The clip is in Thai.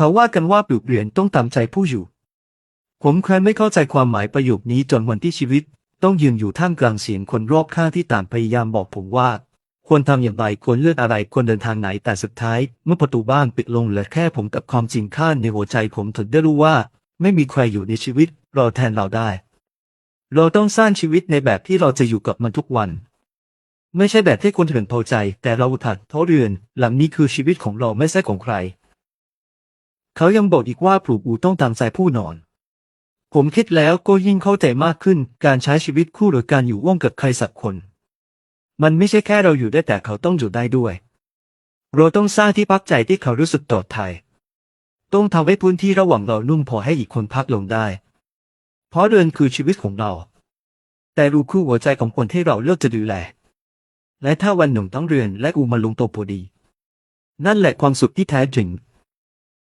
เขาว่ากันว่าปลูกเรียนต้องตามใจผู้อยู่ ผมเคยไม่เข้าใจความหมายประโยคนี้จนวันที่ชีวิต ต้องยืนอยู่ท่ามกลางเสียงคนรอบข้างที่ต่างพยายามบอกผมว่า ควรทำอย่างไรควรเลือกอะไรควรเดินทางไหนแต่สุดท้าย เมื่อประตูบ้านปิดลงเหลือแค่ผมกับความจริงข้าในหัวใจผมถึงได้รู้ว่า ไม่มีใครอยู่ในชีวิตเรอแทนเราได้ เราต้องสร้างชีวิตในแบบที่เราจะอยู่กับมันทุกวันไม่ใช่แบบที่คนอื่นพอใจ แต่เราถัดเท้าเรือน หลังนี้คือชีวิตของเราไม่ใช่ของใคร เขายังบอกอีกว่าปลูกอูต้องตามใจผู้นอน ผมคิดแล้วก็ยิ่งเข้าใจมากขึ้นการใช้ชีวิตคู่หรือการอยู่ร่วมกับใครสักคน มันไม่ใช่แค่เราอยู่ได้แต่เขาต้องอยู่ได้ด้วย เราต้องสร้างที่พักใจที่เขารู้สึกปลอดภัยต้องทำให้พื้นที่ระหว่างเรานุ่มพอให้อีกคนพักลงได้ เพราะเรือนคือชีวิตของเรา แต่รูคู่หัวใจของคนที่เราเลือกจะดูแล และถ้าวันหนึ่งต้องเรือนและอูมาลงตัวพอดี นั่นแหละความสุขที่แท้จริง